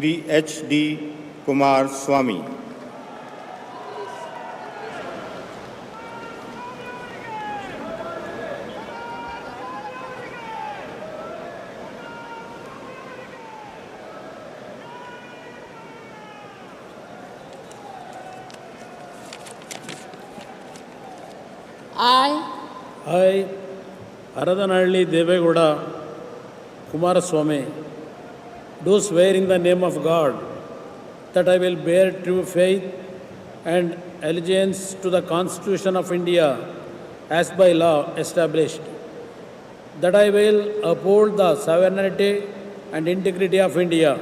Shri H D Kumaraswamy. Haradanahalli Devegowda Kumaraswamy. Do swear in the name of God that I will bear true faith and allegiance to the Constitution of India as by law established, that I will uphold the sovereignty and integrity of India,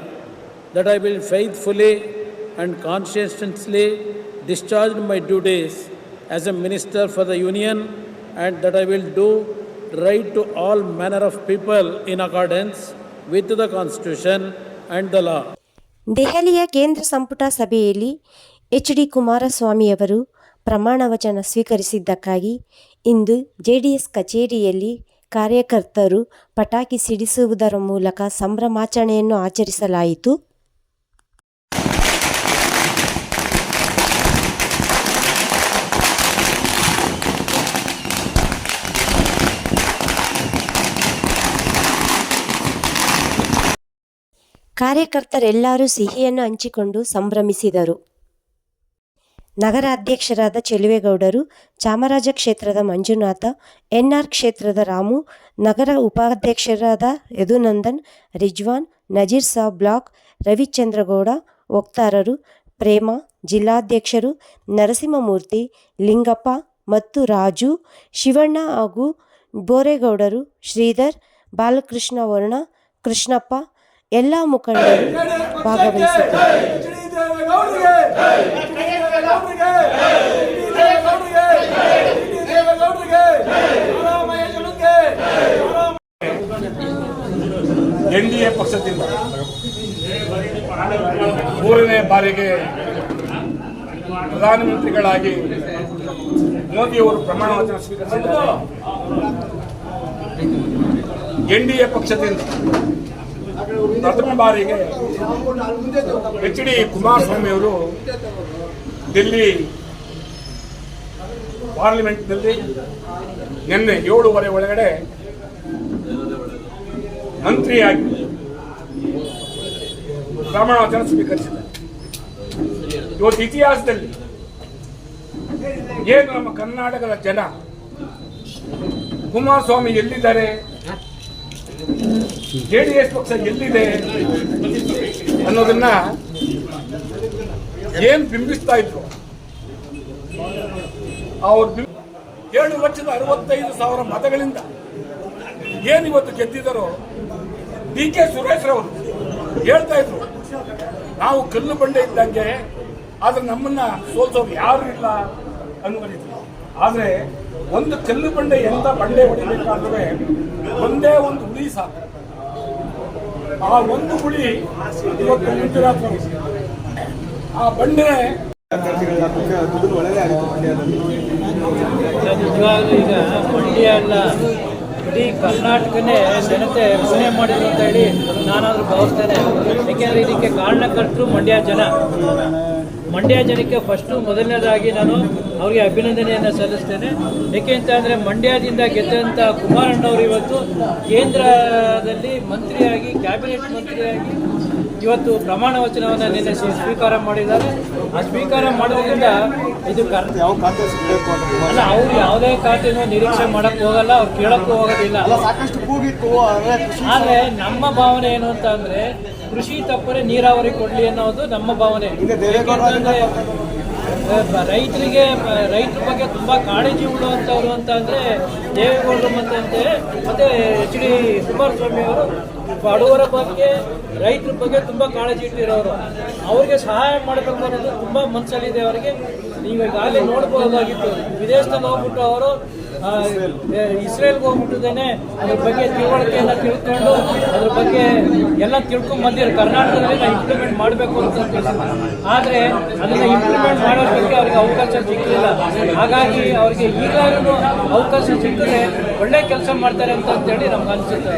that I will faithfully and conscientiously discharge my duties as a minister for the Union, and that I will do right to all manner of people in accordance with the Constitution and the law. ದೆಹಲಿಯ ಕೇಂದ್ರ ಸಂಪುಟ ಸಭೆಯಲ್ಲಿ H D ಕುಮಾರಸ್ವಾಮಿಯವರು ಪ್ರಮಾಣ ವಚನ ಸ್ವೀಕರಿಸಿದ್ದಕ್ಕಾಗಿ ಇಂದು JDS ಕಚೇರಿಯಲ್ಲಿ ಕಾರ್ಯಕರ್ತರು ಪಟಾಕಿ ಸಿಡಿಸುವುದರ ಮೂಲಕ ಸಂಭ್ರಮಾಚರಣೆಯನ್ನು ಆಚರಿಸಲಾಯಿತು ಕಾರ್ಯಕರ್ತರೆಲ್ಲರೂ ಸಿಹಿಯನ್ನು ಹಂಚಿಕೊಂಡು ಸಂಭ್ರಮಿಸಿದರು. ನಗರಾಧ್ಯಕ್ಷರಾದ ಚೆಲುವೇಗೌಡರು, ಚಾಮರಾಜ ಕ್ಷೇತ್ರದ ಮಂಜುನಾಥ, ಎನ್ಆರ್ ಕ್ಷೇತ್ರದ ರಾಮು, ನಗರ ಉಪಾಧ್ಯಕ್ಷರಾದ ಯದುನಂದನ್, ರಿಜ್ವಾನ್, ನಜೀರ್ ಸಾಬ್ ಬ್ಲಾಕ್, ರವಿಚಂದ್ರಗೌಡ, ವಕ್ತಾರರು ಪ್ರೇಮ, ಜಿಲ್ಲಾಧ್ಯಕ್ಷರು ನರಸಿಂಹಮೂರ್ತಿ, ಲಿಂಗಪ್ಪ ಮತ್ತು ರಾಜು, ಶಿವಣ್ಣ ಹಾಗೂ ಬೋರೇಗೌಡರು ಶ್ರೀಧರ್, ಬಾಲಕೃಷ್ಣ ವರ್ಣ, ಕೃಷ್ಣಪ್ಪ ಎಲ್ಲ ಮುಖಂಡರು ಭಾಗವಹಿಸಿದ್ದಾರೆ. ಎನ್ ಡಿ ಎ ಪಕ್ಷದಿಂದ ಮೂರನೇ ಬಾರಿಗೆ ಪ್ರಧಾನಮಂತ್ರಿಗಳಾಗಿ ಮೋದಿಯವರು ಪ್ರಮಾಣ ವಚನ ಸ್ವೀಕರಿಸಿದ್ದಾರೆ. ಎನ್ ಡಿ ಎ ಪಕ್ಷದಿಂದ ಪ್ರಥಮ ಬಾರಿಗೆ ಎಚ್ ಡಿ ಕುಮಾರಸ್ವಾಮಿ ಅವರು ದಿಲ್ಲಿ ಪಾರ್ಲಿಮೆಂಟ್ನಲ್ಲಿ ನಿನ್ನೆ ಏಳುವರೆ ಒಳಗಡೆ ಮಂತ್ರಿಯಾಗಿ ಪ್ರಮಾಣ ವಚನ ಸ್ವೀಕರಿಸಿದ್ದಾರೆ. ಇವತ್ತು ಇತಿಹಾಸದಲ್ಲಿ ಏನು ನಮ್ಮ ಕರ್ನಾಟಕದ ಜನ ಕುಮಾರಸ್ವಾಮಿ ಎಲ್ಲಿದ್ದಾರೆ? ಜೆಡಿಎಸ್ ಪಕ್ಷ ಎಲ್ಲಿದೆ ಅನ್ನೋದನ್ನ ಏನ್ ಬಿಂಬಿಸ್ತಾ ಇದ್ರು? ಅವ್ರು ಏಳು ಲಕ್ಷದ ಅರವತ್ತೈದು ಸಾವಿರ ಮತಗಳಿಂದ ಏನಿವತ್ತು ಗೆದ್ದಿದ್ದಾರೋ ಡಿ ಕೆ ಸುರೇಶ್ ರವರು ಹೇಳ್ತಾ ಇದ್ರು, ನಾವು ಕಲ್ಲು ಬಂಡೆ ಇದ್ದಂಗೆ, ಆದ್ರೆ ನಮ್ಮನ್ನ ಸೋಲ್ಸೋರು ಯಾರು ಇಲ್ಲ ಅನ್ಕೊಂಡಿದ್ರು ಆದ್ರೆ ಒಂದು ಕಲ್ಲು ಬಂಡೆ ಎಂತ ಬಂಡೆ ಹೊಡಿಬೇಕಾದ್ರೆ ಒಂದೇ ಒಂದು ಹುಳಿ ಸಾಕು. ಆ ಒಂದು ಗುಳಿ ಇವತ್ತು ಮಂಜುನಾಥ್. ಆ ಬಂಡೆ ನಿಜವಾಗ್ಲೂ ಈಗ ಮಂಡ್ಯ ಅಲ್ಲ ಇಡೀ ಕರ್ನಾಟಕನೇ ಜನತೆ ಪುಣ್ಯ ಮಾಡಿದ್ರು ಅಂತ ಹೇಳಿ ನಾನಾದ್ರೂ ಭಾವಿಸ್ತೇನೆ ಯಾಕೆಂದ್ರೆ ಇದಕ್ಕೆ ಕಾರಣಕರ್ತರು ಮಂಡ್ಯ ಜನ ಮಂಡ್ಯ ಜನಕ್ಕೆ ಫಸ್ಟು ಮೊದಲನೇದಾಗಿ ನಾನು ಅವರಿಗೆ ಅಭಿನಂದನೆಯನ್ನು ಸಲ್ಲಿಸ್ತೇನೆ. ಏಕೆ ಅಂತ ಅಂದರೆ ಮಂಡ್ಯದಿಂದ ಗೆದ್ದಂಥ ಕುಮಾರಣ್ಣವರು ಇವತ್ತು ಕೇಂದ್ರದಲ್ಲಿ ಮಂತ್ರಿಯಾಗಿ ಕ್ಯಾಬಿನೆಟ್ ಮಂತ್ರಿಯಾಗಿ ಇವತ್ತು ಪ್ರಮಾಣ ವಚನವನ್ನು ನಿನ್ನೆ ಸ್ವೀ- ಸ್ವೀಕಾರ ಮಾಡಿದ್ದಾರೆ. ಆ ಸ್ವೀಕಾರ ಮಾಡೋದ್ರಿಂದ ಇದು ಕರ್ ಅಲ್ಲ ಅವ್ರು ಯಾವುದೇ ಖಾತೆನೂ ನಿರೀಕ್ಷೆ ಮಾಡಕ್ ಹೋಗಲ್ಲ ಅವ್ರು ಕೇಳಕ್ಕೂ ಹೋಗೋದಿಲ್ಲ. ಸಾಕಷ್ಟು ಕೂಗಿತ್ತು ಆದ್ರೆ ನಮ್ಮ ಭಾವನೆ ಏನು ಅಂತ ಅಂದ್ರೆ ಕೃಷಿ ತಪ್ಪರೆ ನೀರಾವರಿ ಕೊಡ್ಲಿ ಅನ್ನೋದು ನಮ್ಮ ಭಾವನೆ. ರೈತರಿಗೆ ರೈತರ ಬಗ್ಗೆ ತುಂಬಾ ಕಾಳಜಿ ಉಳ್ಳುವಂತವ್ರು ಅಂತ ಅಂದ್ರೆ ದೇವೇಗೌಡರು ಮತ್ತೆ ಮತ್ತೆ ಎಚ್ ಡಿ ಕುಮಾರಸ್ವಾಮಿ ಅವರು ಬಡವರ ಬಗ್ಗೆ ರೈತರ ಬಗ್ಗೆ ತುಂಬಾ ಕಾಳಜಿ ಇಟ್ಟಿರೋರು. ಅವ್ರಿಗೆ ಸಹಾಯ ಮಾಡಬೇಕು ಅನ್ನೋದು ತುಂಬ ಮನಸ್ಸಲ್ಲಿದೆ ಅವರಿಗೆ. ನೀವು ಈಗಾಗಲೇ ನೋಡ್ಬೋದಾಗಿತ್ತು ವಿದೇಶದಲ್ಲಿ ಹೋಗ್ಬಿಟ್ಟು ಅವರು ಇಸ್ರೇಲ್ಗೆ ಹೋಗ್ಬಿಟ್ಟಿದ್ದೇನೆ. ಅದ್ರ ಬಗ್ಗೆ ತಿಳುವಳಿಕೆಯನ್ನ ತಿಳ್ಕೊಂಡು ಅದ್ರ ಬಗ್ಗೆ ಎಲ್ಲ ತಿಳ್ಕೊಂಡು ಬಂದಿರೋ ಕರ್ನಾಟಕದಲ್ಲಿ ನಾವು ಇಂಪ್ಲಿಮೆಂಟ್ ಮಾಡಬೇಕು ಅಂತ ಆದರೆ ಅದನ್ನ ಇಂಪ್ಲಿಮೆಂಟ್ ಮಾಡೋದಕ್ಕೆ ಅವ್ರಿಗೆ ಅವಕಾಶ ಸಿಕ್ಕಲಿಲ್ಲ ಹಾಗಾಗಿ ಅವ್ರಿಗೆ ಈಗಾಗಲೂ ಅವಕಾಶ ಸಿಕ್ಕಿದ್ರೆ ಒಳ್ಳೆ ಕೆಲಸ ಮಾಡ್ತಾರೆ ಅಂತ ಅಂತೇಳಿ ನಮ್ಗೆ ಅನ್ಸುತ್ತೆ.